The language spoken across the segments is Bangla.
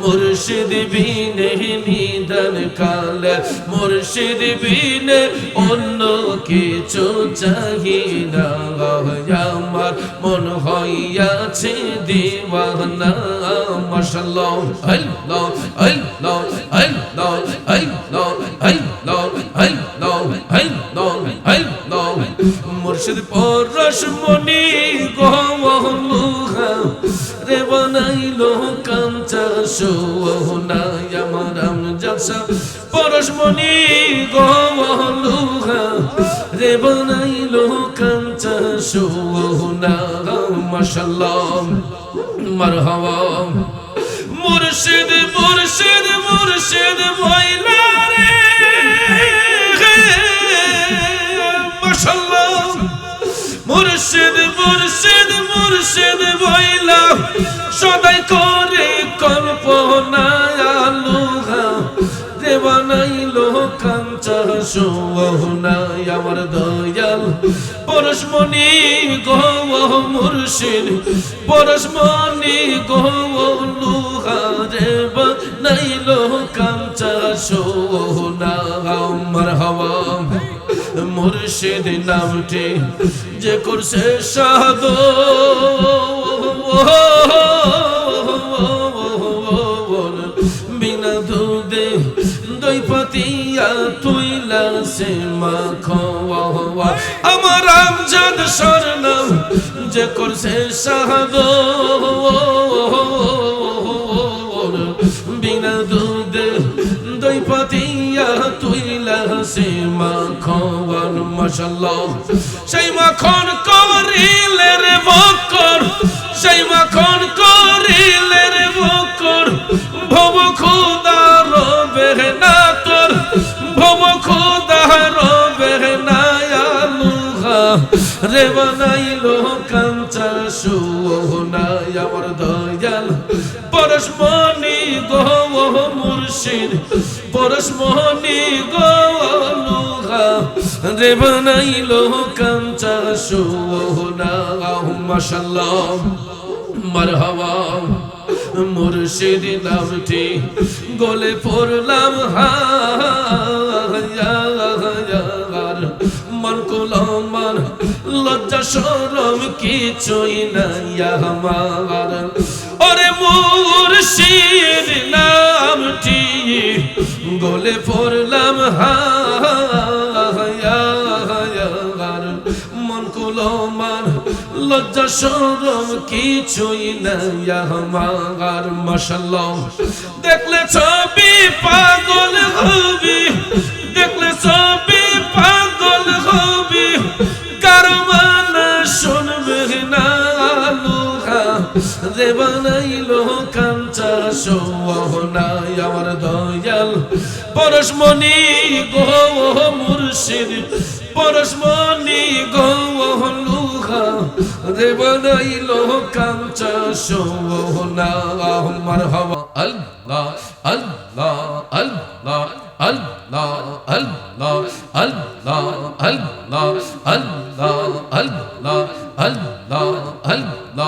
মুর্শিদ বিনে নিধন কাল, মুর্শিদ বিনে অন্য কিছু চাহি না আমার, মন হইয়াছে দিওয়ানা মাশাল্লাহ আল্লাহ আল্লাহ আল্লাহ আল্লাহ আল্লাহ আল্লাহ আল্লাহ আল্লাহ মুর্শিদ পরশ মনি গহলুহা রে বানাইলো কাঞ্চা সোহনা আমার আমজাসা। পরশ মনি গহলুহা রে বানাইলো কাঞ্চা সোহনা মাশাল্লাহ, মারহাবা। মুর্শিদ মুর্শিদ মুর্শিদ ভইলা মুর্শিদ মুর্শিদ মুর্শিদ ভইলা সদাই করে কল্পনা আলুহা দেবানাইলো কাঞ্চা সোহনাই আমার দয়াল। পরশমণি গো মুর্শিদ, পরশমণি গো লুহা। দেবা নাইলো কাঞ্চা সোহনা আমার হওয়া মুর্শিদ নামটি যে করছে সাদ বিনা আমার আমজাদ স্বর্ণম যে করছে সাদ তুইলা সে মাখন মশাল্লাহ সেই মাখন করিলে রে বকর, সেই মাখন করিলে রে বকর। ভব খুদা রবে না তোর ভব খুদা রবে না আলুহা রে বানাইলো কাঞ্চা সোহনাই আমার দয়াল। পরশমণি গো মুর্শিদ পরশমণি গো লুহা রে বানাইলো কাঞ্চা সোহনা। মাশাল্লাহ মারহাবা। নামটি গলে পড়লাম হায়ার মন কুলমান লজ্জা সরম কিছুই নাই আমার। ওরে মুর্শিদ গলে পড়লাম হায়ার মন কুলমান, লজ্জা সরম কিছুই নাই মাশাল্লাহ। দেখলে ছবি পাগল হবি, দেখলে ছবি রে বানাইলো কাঞ্চা সোহনাই আমার দয়াল। পরশমণি গো মুর্শিদ পরশমণি গো লুহা রে বানাইলো কাঞ্চা সোহনা আমার হওয়া, আল্লাহ আল্লাহ আল্লাহ। আল্লাহ আল্লাহ আল্লাহ আল্লাহ আল্লাহ আল্লাহ আল্লাহ আল্লাহ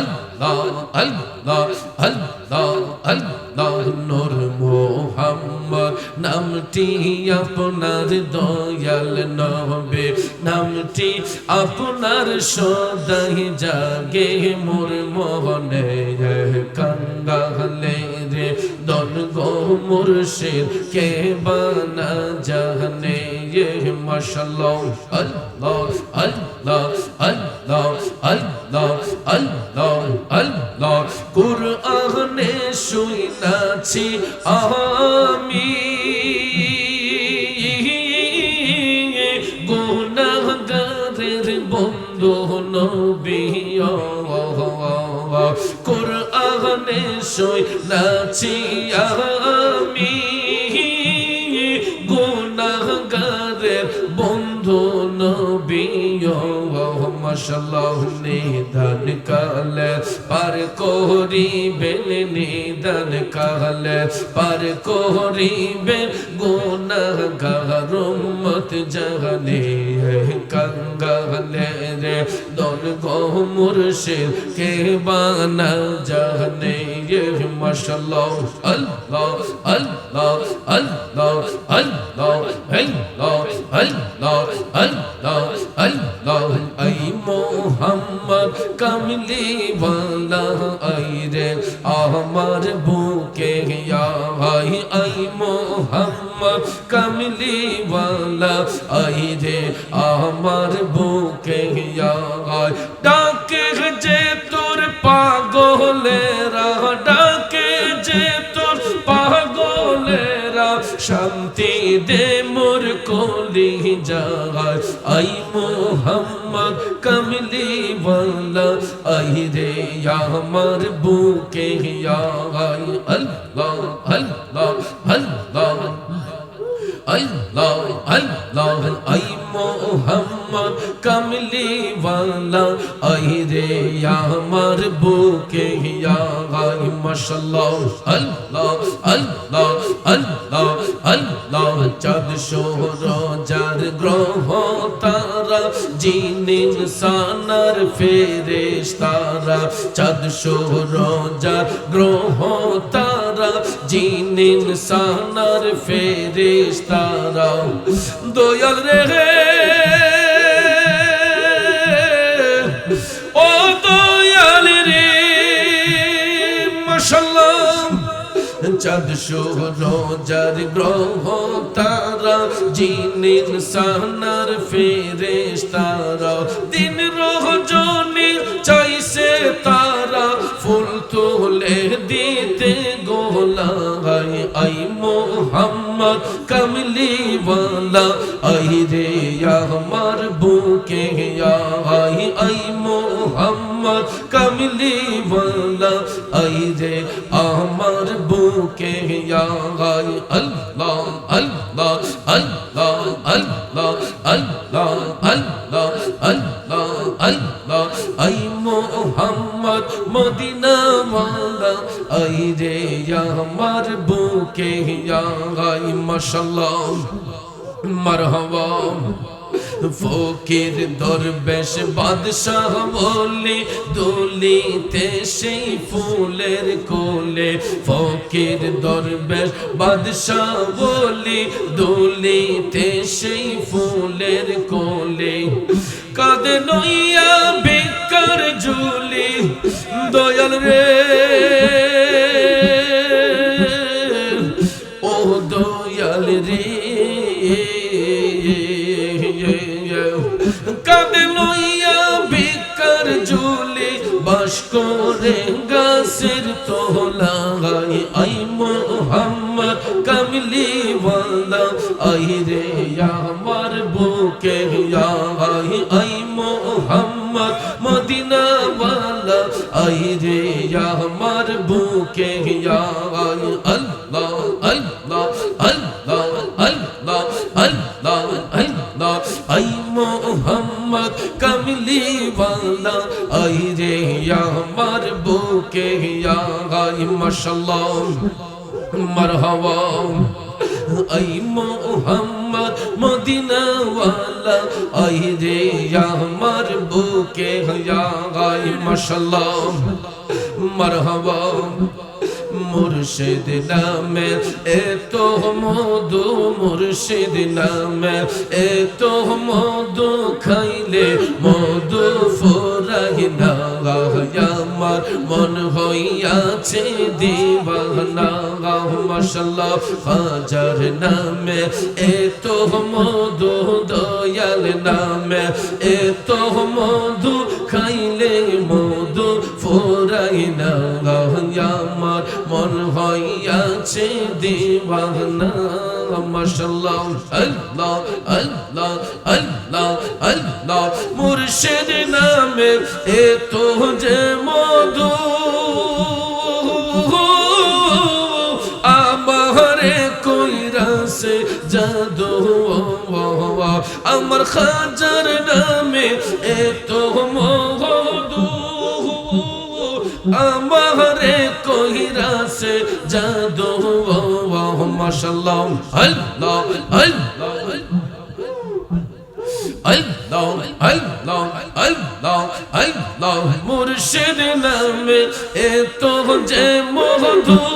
আল্লাহ আল্লাহ আল্লাহ আল্লাহ নূর মোহাম্মদ নামটি আপনার দয়াল নবে নামটি আপনার সদাই জাগে মোর মোহনে রে দন গো মুর্শিদ কে বানা জানে ये माशाल्लाह अल्लाह अल्लाह अल्लाह अल्लाह अल्लाह अल्लाह कुरआने শুইনাছি আমি গুনাহগারের বন্ধু নবী আল্লাহ ভুবনে সই নাচিয়া मशलहुनि धन कल पर कोहरी बिल निधन कल पर कोहरी बिल गुन गरुमत जहने कंगल रे दोन गो मुर्शिद के बाना जहने ये मशलह अल्लाह अल्लाह अल्लाह अल्लाह अल्लाह अल्लाह अल्लाह Allah Allah ay Muhammad kamli wala ay re amar buke ya ay ay Muhammad kamli wala ay re amar buke ya ay ডাকে যে তোর পাগলেরা ডাকে যে তোর পাগলেরা শান্তি দে মোর কলি যায় মোহাম্মদ কমলি ওয়ালা আই রে আমার বুকে আই আল্লাহ আল্লাহ আল্লাহ আল্লাহ আল্লাহ, আই মোহাম্মদ কমলি ওয়ালা আই রে আমার বুকে আই মাশাল্লাহ আল্লাহ আল্লাহ আল্লাহ আল্লাহ, চাঁদ শোহর যার গ্রহ তারা জিন ইনসানার ফেরেশতারা চাঁদ যার গ্রহ তারা জিন ইনসানার ফেরেশতারা দয়াল রে চাঁদ সূরজার গ্রহ তারা, জিন ইনসানার ফেরেশতারা। দিন রজনী চাইছে তারা, ফুল তুলে দিতে গোলাই আই মোহাম্মদ কমলি ওয়ালা আই রে আমার বুকে আই আই মোহাম্মদ কমলি ওয়ালা আই রে আমার বুকে আই আল্লাহ আল্লাহ আল্লাহ আল্লাহ আল্লাহ আল্লাহ আল্লাহ আল্লাহ, আই মোহাম্মদ মদিনা ওয়ালা আই রে আমার বুকে আই মাশাল্লাহ মারহাবা। ফকির দরবেশ বাদশাহ বলি, দুলিতে সেই ফুলের কোলে। ফকির দরবেশ বাদশাহ বলি, দুলিতে সেই ফুলের কোলে। কাঁদে নইয়া বেকার ঝুলি, দয়াল রে। করে গাছের তোলাই আই মোহাম্মদ কামলি ওয়ালা আই রে আমার বুকে আই আই মোহাম্মদ মদিনা ওয়ালা আই রে আমার বুকে আই মোহাম্মদ কমলি ওয়ালা আই রে আমার বুকে আই মাশাল্লাহ, মারহাবা। আই মোহাম্মদ মদিনা ওয়ালা আই রে আমার বুকে আই মাশাল্লাহ, মারহাবা। মুর্শিদ নামে এত মধু মুর্শিদ নামে এত মধু খাইলে মধু ফোরাই আমার মন হইয়াছে দিবানা মাশাল্লাহ হাজার নামে এত মধু দয়াল নামে এত মধু খাইলে মধু ফোরাই না। হইয়াছে দিবানা মাশাল্লাহ আল্লাহ আল্লাহ আল্লাহ আল্লাহ মুর্শিদ নামে এত যে মধু আমারে কইরা সে জাদু আমার খাজার নামে এত মধু আমারে কহিরা সে মাশাল্লাহ আল্লাহ আল্লাহ আল্লাহ আল্লাহ আল্লাহ আল্লাহ মুর্শিদ নামে এত যে মধু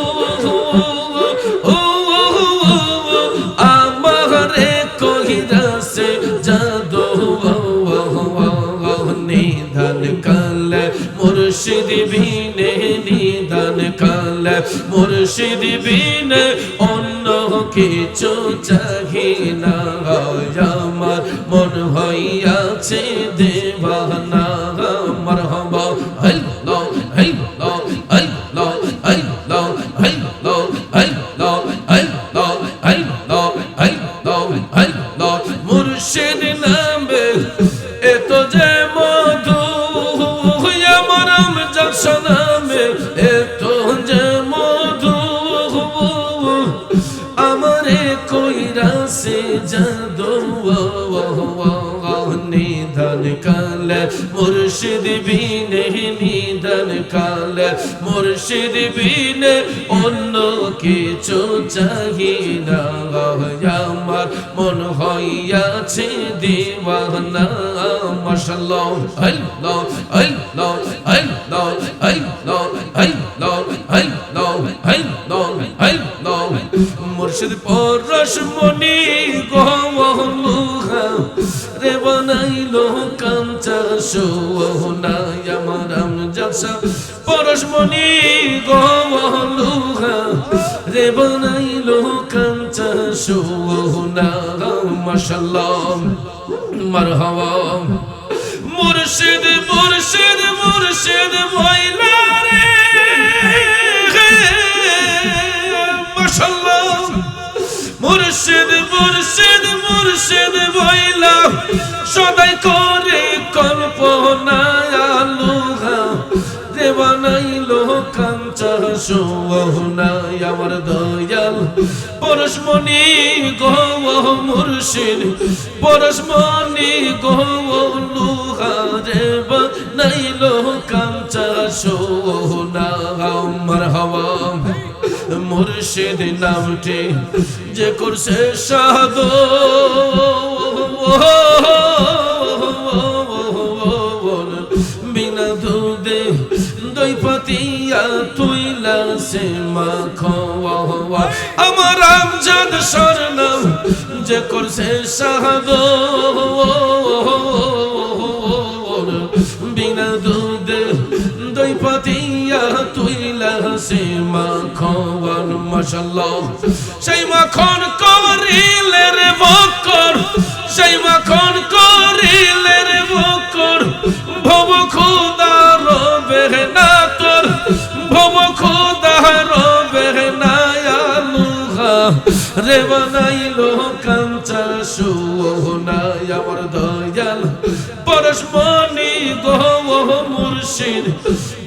মুর্শিদ পরশ মনি গহলুহা রে বানাইলো কাঞ্চা সোহনা আমার আমজাসা পরশ মনি গহলুহা রে বানাইলো কাঞ্চা সোহনা মাশাল্লাহ। মারহাবা। মুর্শিদ মুর্শিদ মুর্শিদ ময়লা রে। মাশাল্লাহ। মুর্শিদ মুর্শিদ মুর্শিদ ময়লা সদাই করে কল্পনা আলুহা। দেবানাইলো কাঞ্চা সোহনাই আমার দয়াল? পরশমণি গৌ মুর্শিদ, পরশমণি গৌ লুহা দেবানাইলো কাঞ্চা সোহনা আমার হওয়া মুর্শিদ নামটি যে করছে সাদ পাতিয়া তুইলা সে মাখো আমার আমজাদ স্বর্ণম যে করছে সাদ বিনা দুধে দই পাতিয়া তুইলা সে মাখন মশাল্লাহ সেই মাখন করিলে রে বকর, সেই মাখন করিলে রে বকর। ভব খুদা খুদা রবে না আলুহা রে বানাইলো কাঞ্চা সোহনাই আমার দয়াল। পরশমণি গো মুর্শিদ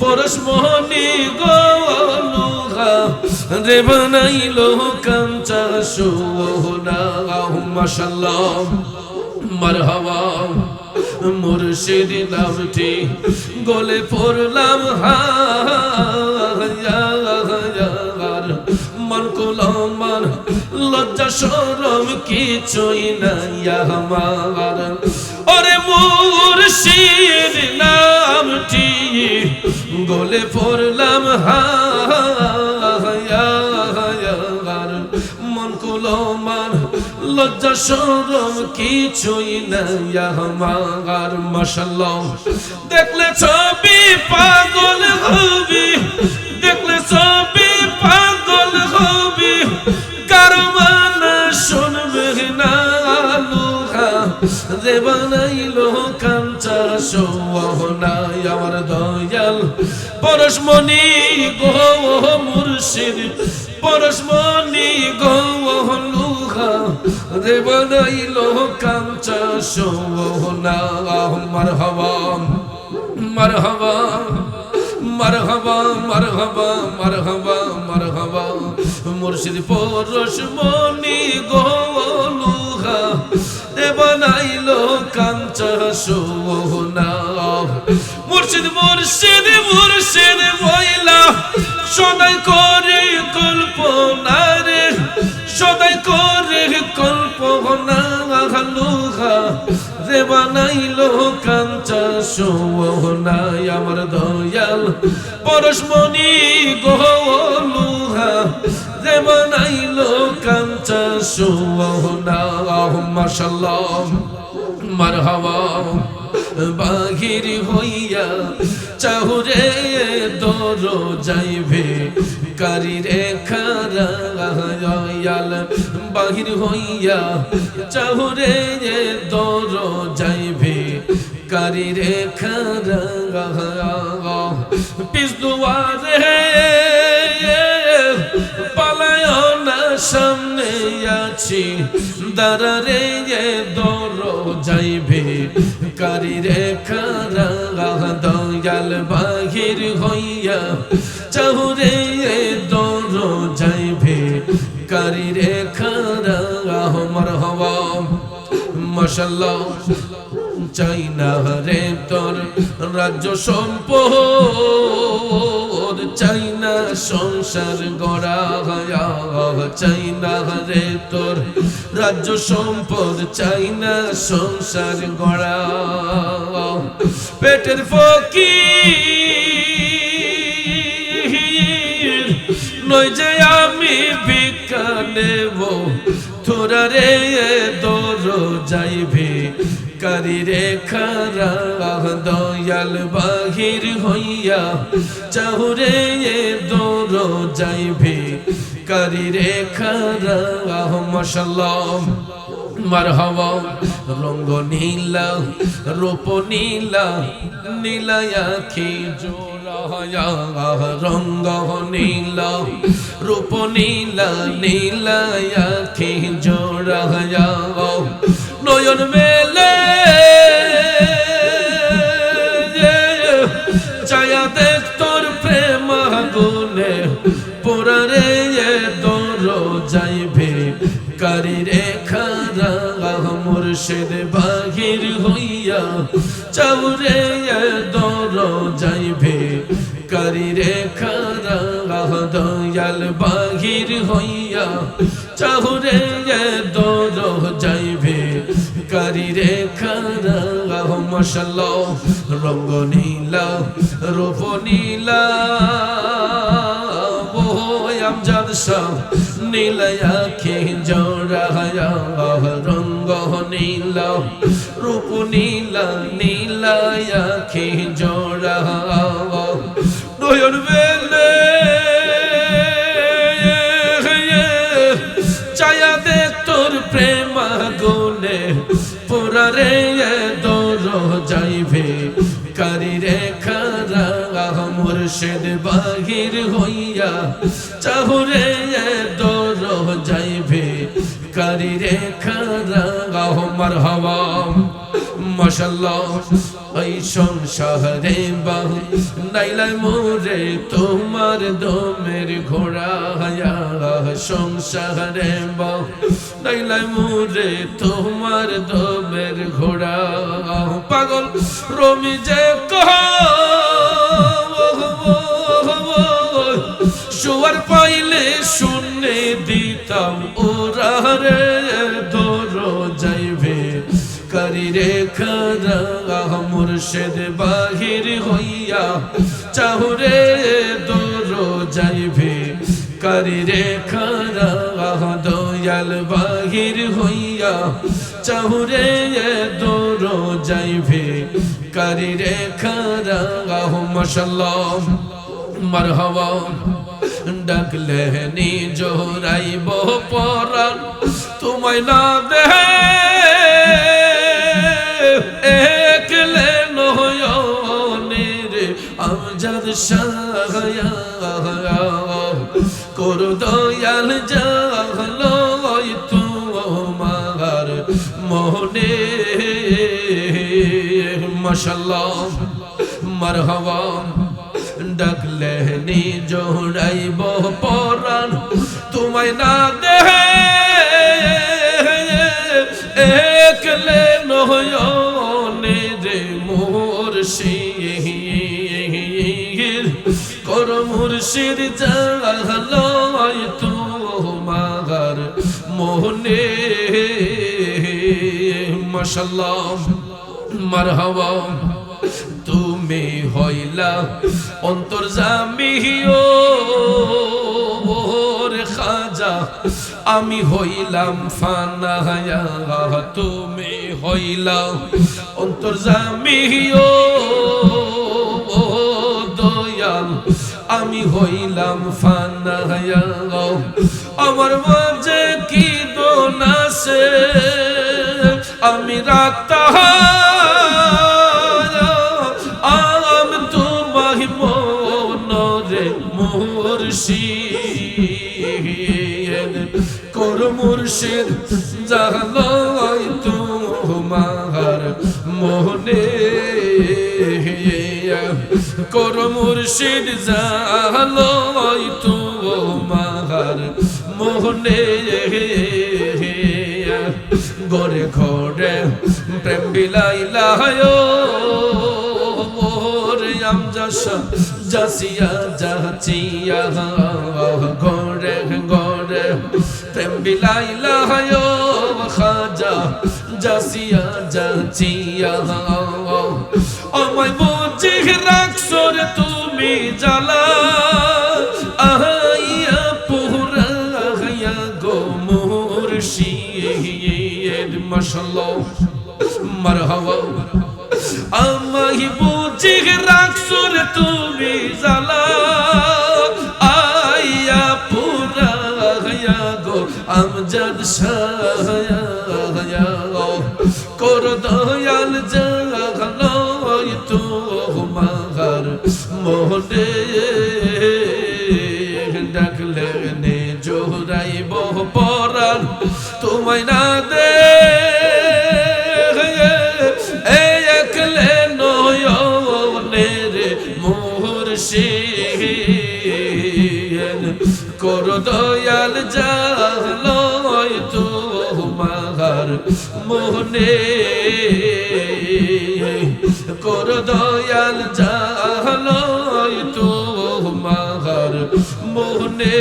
পরশমণি গো লুহা, রে বানাইলো কাঞ্চা সোহনা মাশাল্লাহ মারহাবা নামটি গলে পড়লাম হায়ার সরম কিছুই নাই আমার। ওরে মুর্শিদ নামটি গলে পড়লাম হায়ার মন কুলমান, লজ্জা সরম কিছুই নাই আমার। মাশাল্লাহ। দেখলে ছবি পাগল হবি রে বানাইলো কাঞ্চা সোহনাই আমার দয়াল। পরশমণি গো মুর্শিদ পরশমণি গো লুহা। রে বানাইলো কাঞ্চা সোহনা মারহাবা মারহাবা মারহাবা মারহাবা মারহাবা মারহাবা। মুর্শিদ পরশ মনি গোলুহা রে বানাইলো কাঞ্চা সোনা। মুর্শিদ মুর্শিদ মুর্শিদ বইলা সদাই করে কল্পনা রে, সদাই করে কল্পনা। লোহা রে বানাইলো কাঞ্চা সোনাই আমার দয়াল। পরশমণি গোলুহা রে বানাইলো কাঞ্চা সোনা মাশাল্লাহ, মারহাবা, বাহির হইয়া চাহুরে দর যাইবে কারিরে খারায়াল, বাহির হইয়া চাহুরে দর যাইবে কারিরে খারা পিস দুয়ারে। সামনে আছি। দাঁড়ারে দর যাইবে কারিরে খারা, দয়াল বাহির হইয়া চাহুরে দর যাইবে কারিরে খারা, আমার হওয়া মশাল্লাহ। চাই না রে তোর রাজ্য সম্পদ। চাই না সংসার গড়া চাই না রে তোর রাজ্য সম্পদ। চাই না সংসার গড়া। পেটের ফকির নয় যে আমি ভিক্ষা নেব, তোরা রে দর যাইবে কারি রে খারা দয়াল বাহির হইয়া চাহুরে দর যাইবে। কারি রে খারা মশাল্লাহ, মারহাবা, রঙ্গ নীলা, রূপ নীলা নীলায়া খি জোড়ায়া রঙ্গ নীলা, রূপ নীলা নীলায়া খি জোড়ায়া নয়ন মেলে। চায়া দেখ তোর প্রেম গুনে পোড়ারে দর যাইবে কারি রে খারা। মুর্শিদ বাহির হইয়া চাউরে দর যাইবে কারি রে খারা। দয়াল বাহির হইয়া চাহুরে দর কারি রে খারা মশাল্লাহ, রঙ্গ নীলা রূপ নীলা আমজাদ শাহ নীলয়া খে জড়ায়া রঙ্গ নীলা রূপ নীলা নীলায়া খে জড়া নয়ন বেলে পুরারে দর যাইবে। কারি রে খারা মুর্শিদ বাহির হইয়া চাহুরে দর যাইবে। কারি রে খারা মারহাবা মাশাল্লাহ ওই সংসারে বাহ নাইলাই মোরে তোমার দমের ঘোড়া হায়া সংসারে বাহ নাইলাই মোরে তোমার দমের ঘোড়া পাগল রমি যে কহ শোয়ার পাইলে শুনে দিতাম ওরা রে খারা মুর্শিদ বাহির হইয়া চাহুরে দোরো যাইবে। কারি রে খারা দয়াল বাহির হইয়া চাহুরে দোরো যাইবে। কারি রে খারা মশাল্লাহ, মারহাবা, ডাকলে নিজ রাইব পরাণ। তোমায় না দেহে শাহয়া কর দয়াল জাহলো তোমার মোহনে মশাল্লাহ মারহাবা ডাকলে নি জোড়াইব পরাণ তোমায় না দেহে মুর্শিদ জাহালয় তোমার মোহনে মাশাল্লাহ, মারহাবা। তুমি হইলা অন্তর জামিও খাজা। আমি হইলাম ফানায়া, তুমি হইলা অন্তর জামিও দয়াল। আমি হইলাম ফানায়া আমার মাঝে কি দোনাসে আমি রাতা আম মুর্শিদ। কর মুর্শিদ জাহালয় তোমার মোহনে কর মুর্শিদ জাহালয় তোমার মোহনে। গরে ঘরে প্রেম বিলাইলায় রে আম যাসা যাসিয়া যাচিয়া গরে গরে প্রেম বিলাইলায় খাজা যাসিয়া যাচিয়া আমায় রাখছো রে তুমি জ্বালা। আহাইয়া পুরা হইয়া গো মুর্শিদ মাশাল্লাহ মারহাবা। আমায় বুঝি রাখছো রে তুমি জ্বালা। আইয়া পুরা হইয়া গো আমজাদ শায়া কর দয়াল জাগালয় মোহনে কর দয়াল জালয় তোমার মোহনে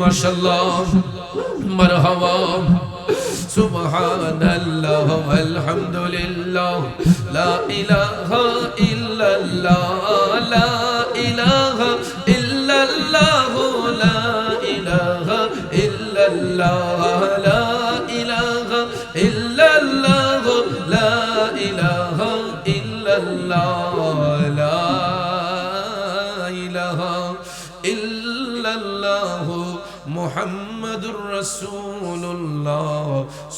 মাশাল্লাহ মারহাবা سبحان الله والحمد لله لا إله إلا الله لا إله إلا